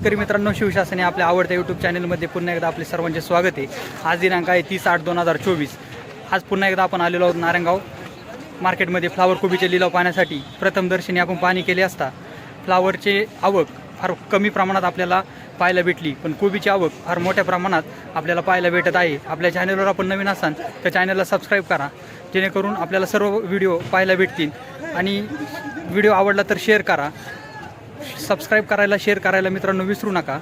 शेतकरी मित्रांनो शिवशासने आपल्या आवडत्या यूट्यूब चॅनलमध्ये पुन्हा एकदा आपले सर्वांचे स्वागत आहे. आज दिनांक आहे तीस आठ दोन हजार चोवीस. आज पुन्हा एकदा आपण आलेलो आहोत नारायणगाव मार्केटमध्ये फ्लावर कोबीचे लिलाव पाहण्यासाठी प्रथमदर्शनी आपण पाहणी केली असता फ्लावरचे आवक फार कमी प्रमाणात आपल्याला पाहायला भेटली पण कोबीची आवक फार मोठ्या प्रमाणात आपल्याला पाहायला भेटत आहे. आपल्या चॅनलवर आपण नवीन असाल तर चॅनलला सबस्क्राईब करा जेणेकरून आपल्याला सर्व व्हिडिओ पाहायला भेटतील. आणि व्हिडिओ आवडला तर शेअर करा. सबस्क्राईब करायला शेअर करायला मित्रांनो विसरू नका.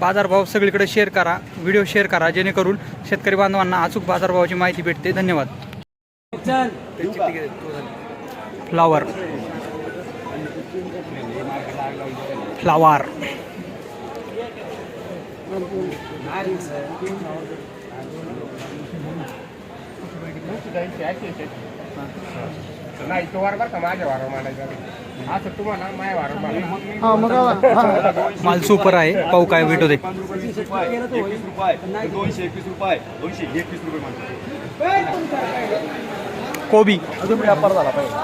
बाजारभाव सगळीकडे शेअर करा व्हिडिओ शेअर करा जेणेकरून शेतकरी बांधवांना अचूक बाजारभावाची माहिती भेटते. धन्यवाद. फ्लावर फ्लावर नाही तो वार बरं का माझ्या वार मानायचा असं तुम्हाला माझ्या वार मानायचा माल सुपर आहे पाहू काय भेटू दे. एकवीस रुपये दोनशे एकवीस रुपये दोनशे एकवीस रुपये म्हणतो कोबी. अजून व्यापार झाला पाहिजे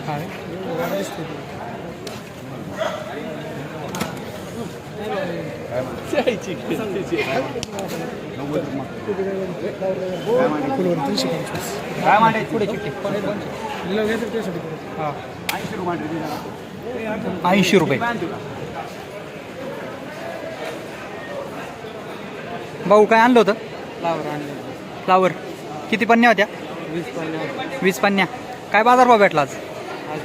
काय मांडायची पुढे चिठ्ठी ऐंशी रुपये. मांडायची. ऐंशी रुपये भाऊ काय आणलं होतं? फ्लावर किती पन्न्या होत्या? वीस पन्न्या. काय बाजारभाव भेटला आज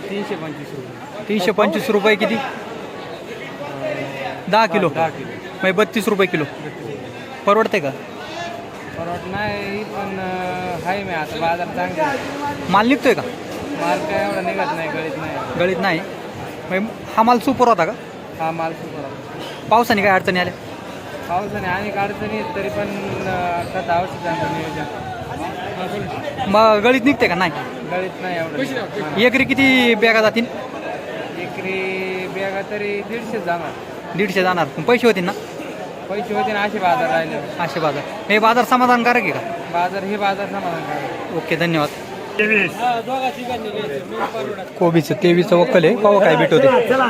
तीनशे पंचवीस रुपये. तीनशे पंचवीस रुपये किती? दहा किलो. म्हणजे बत्तीस रुपये किलो. परवडते का? परवड नाही पण आहे मी आता बाजार चांगला माल निघतोय का? माल काय एवढा निघत नाही गळीत नाही. गळीत नाही. म्हणजे हा माल सुपर होता का? हा माल सुपर पावसाने काय अडचणी आल्या? पावसाने अनेक अडचणी आहेत, तरी पण आता औषधांचं नियोजन. मग गळीत निघते का? नाही. गळीत नाही एवढं एकरी किती बॅगा जातील? एकरी बॅगा तरी दीडशे जाणार. दीडशे जाणार पण पैसे होतील ना पैसे होते ना असे बाजार राहिले असे बाजार हे बाजार समाधानकारक आहे का बाजार हे बाजार समाधान ओके धन्यवाद कोबीचं तेवीसचं वक्कल आहे पावा काय भेटवते चला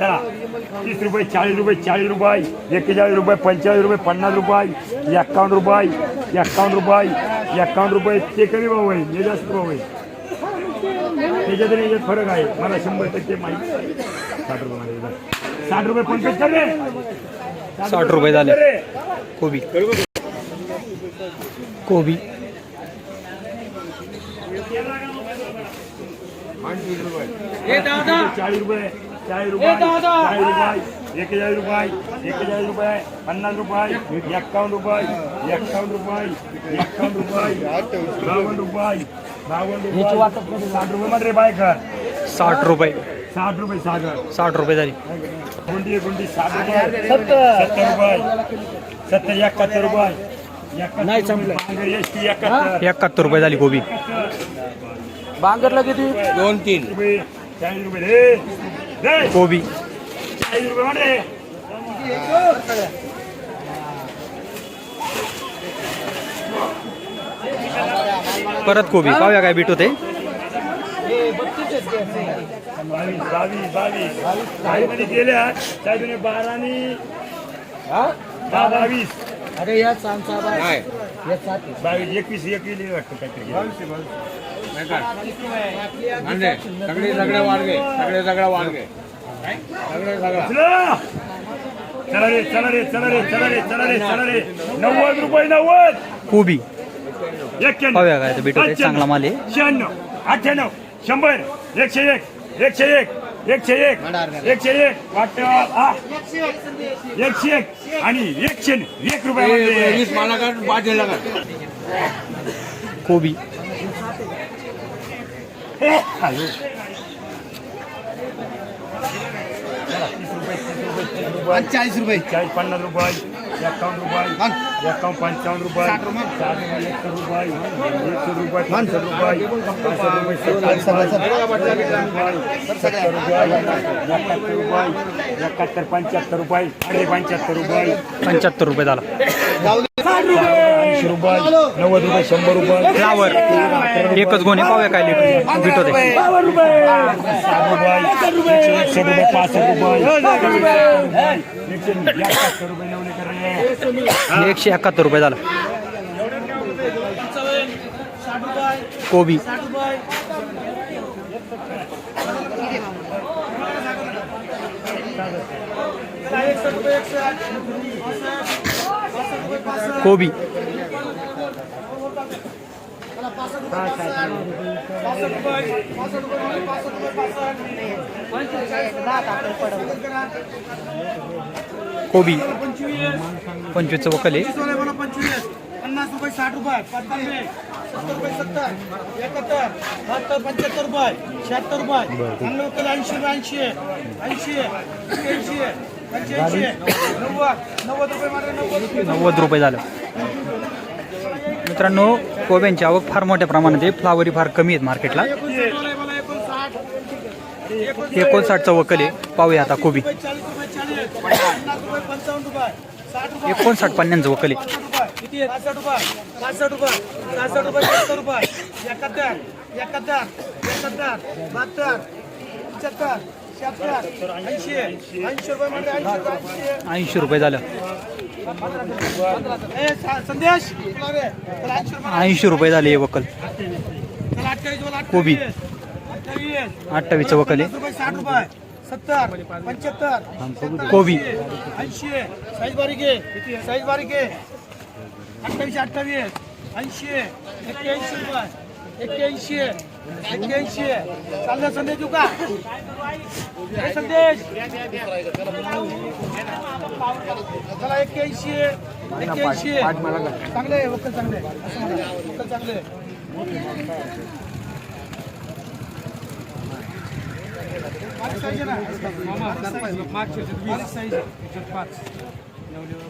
चला तीस रुपये चाळीस रुपये चाळीस रुपये एक्केचाळीस रुपये पंचेचाळीस रुपये पन्नास रुपये एक्कावन्न रुपये एक्कावन्न रुपये एक्कावन्न रुपये. ते कमी भाऊ आहे हे जास्त भाव आहे त्याच्यात याच्यात फरक आहे. मला शंभर टक्के माहिती साठ रुपये साठ रुपये पंकज साठ रुपये झाले. कोबी. कोबी. चाळीस रुपये. चाळीस रुपये चाळीस रुपये एक्केचाळीस रुपये एक्केचाळीस रुपये पन्नास रुपये एक्कावन्न रुपये एक्कावन्न रुपये एक्कावन्न रुपये बावन्न रुपये बावन्न रुपये साठ रुपये मध्ये बाय कर साठ रुपये. साठ रुपये सागर. साठ रुपये झाली. गुंडी गुंडी साठ रुपये. सत्तर. रुपये. सत्तर एकाहत्तर रुपये. नाही संपलं एकाहत्तर. रुपये झाली कोबी बांगरला किती? दोन तीन. रुपये. चाळीस रुपये. कोबी. परत कोबी. पाहूया काय बीट होते बारा बावीस बावीस अरे या सांग बावीस एकवीस एकवीस वाटतं काहीतरी सगळे सगळे वाढगे सगळे सगळं वाढगे सगळे सगळं चला रे चला रे चला रे चला रे चला रे चला रे नव्वद रुपये नव्वद कोबी. एक पाहूया काय ते चांगला माल आहे. शहाण्णव अठ्ठ्याण्णव शंभर एकशे एक एकशे एक. एकशे एक एकशे एक वाटतं आ. एकशे एक आणि एकशे एक रुपये मला का कोबी। चाळीस रुपये चाळीस पन्नास रुपये एकावन्न रुपये। एकावन्न पंचावन्न रुपये. साठ रुपये. एकशे रुपये रुपये. पाचशे रुपये पाचशे रुपये सत्तर रुपये. एकाहत्तर रुपये एकाहत्तर पंच्याहत्तर रुपये. अडे पंच्याहत्तर रुपये. पंच्याहत्तर रुपये झाला. ऐंशी रुपये. नव्वद रुपये शंभर रुपये. फ्लावर एकच गोणे पाहूया काय लिटर भेटत आहे साठ रुपये. एकशे रुपये पासष्ट रुपये. एकशे एकशे एकाहत्तर रुपये झाला कोबी। कोबी। कोबी. पंचवीसचं वकल आहे पन्नास रुपये साठ रुपये पंचानवे सत्तर रुपये सत्तर एकाहत्तर बहात्तर पंच्याहत्तर रुपये शहात्तर रुपये चांगलं होतं ऐंशी रुपये ऐंशी ऐंशी एक्क्याऐंशी पंच्याऐंशी नव्वद नव्वद रुपये नव्वद रुपये नव्वद रुपये झालं. मित्रांनो कोब्यांची आवक फार मोठ्या प्रमाणात आहे. फ्लावरी फार कमी आहेत मार्केटला. एकोणसाठ मला वकल आहे. पाहूया आता कोबी. एकोणसाठ पन्नासचं वकल आहे. रुपये ऐंशी रुपये झालं. संदेश? ऐंशी रुपये झाले वकल. कोबी. अठ्ठावीस. वकल आहे. रुपये साठ रुपये. सत्तर पंच्याहत्तर. कोबी. ऐंशी. साईज बारीक आहे. साईज बारीक आहे. अठ्ठावीस अठ्ठावीस. ऐंशी. एक्क्याऐंशी रुपये. एक्क्याऐंशी. एक्क्याऐंशी चाललं संदेश देऊ का? संदेश. चला एक्क्याऐंशी. एक्क्याऐंशी. चांगले आहे वक्कल चांगले आहे. वक्कल चांगले आहे. बारीक साईज आहे ना? बारीक साईज आहे.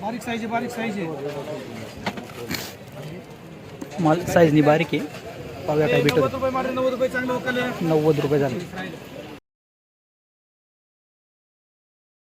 बारीक साईज आहे बारीक साईज आहे. माल साईजनी बारीक आहे. पाहूया काय भेटत. नव्वद रुपये झाले.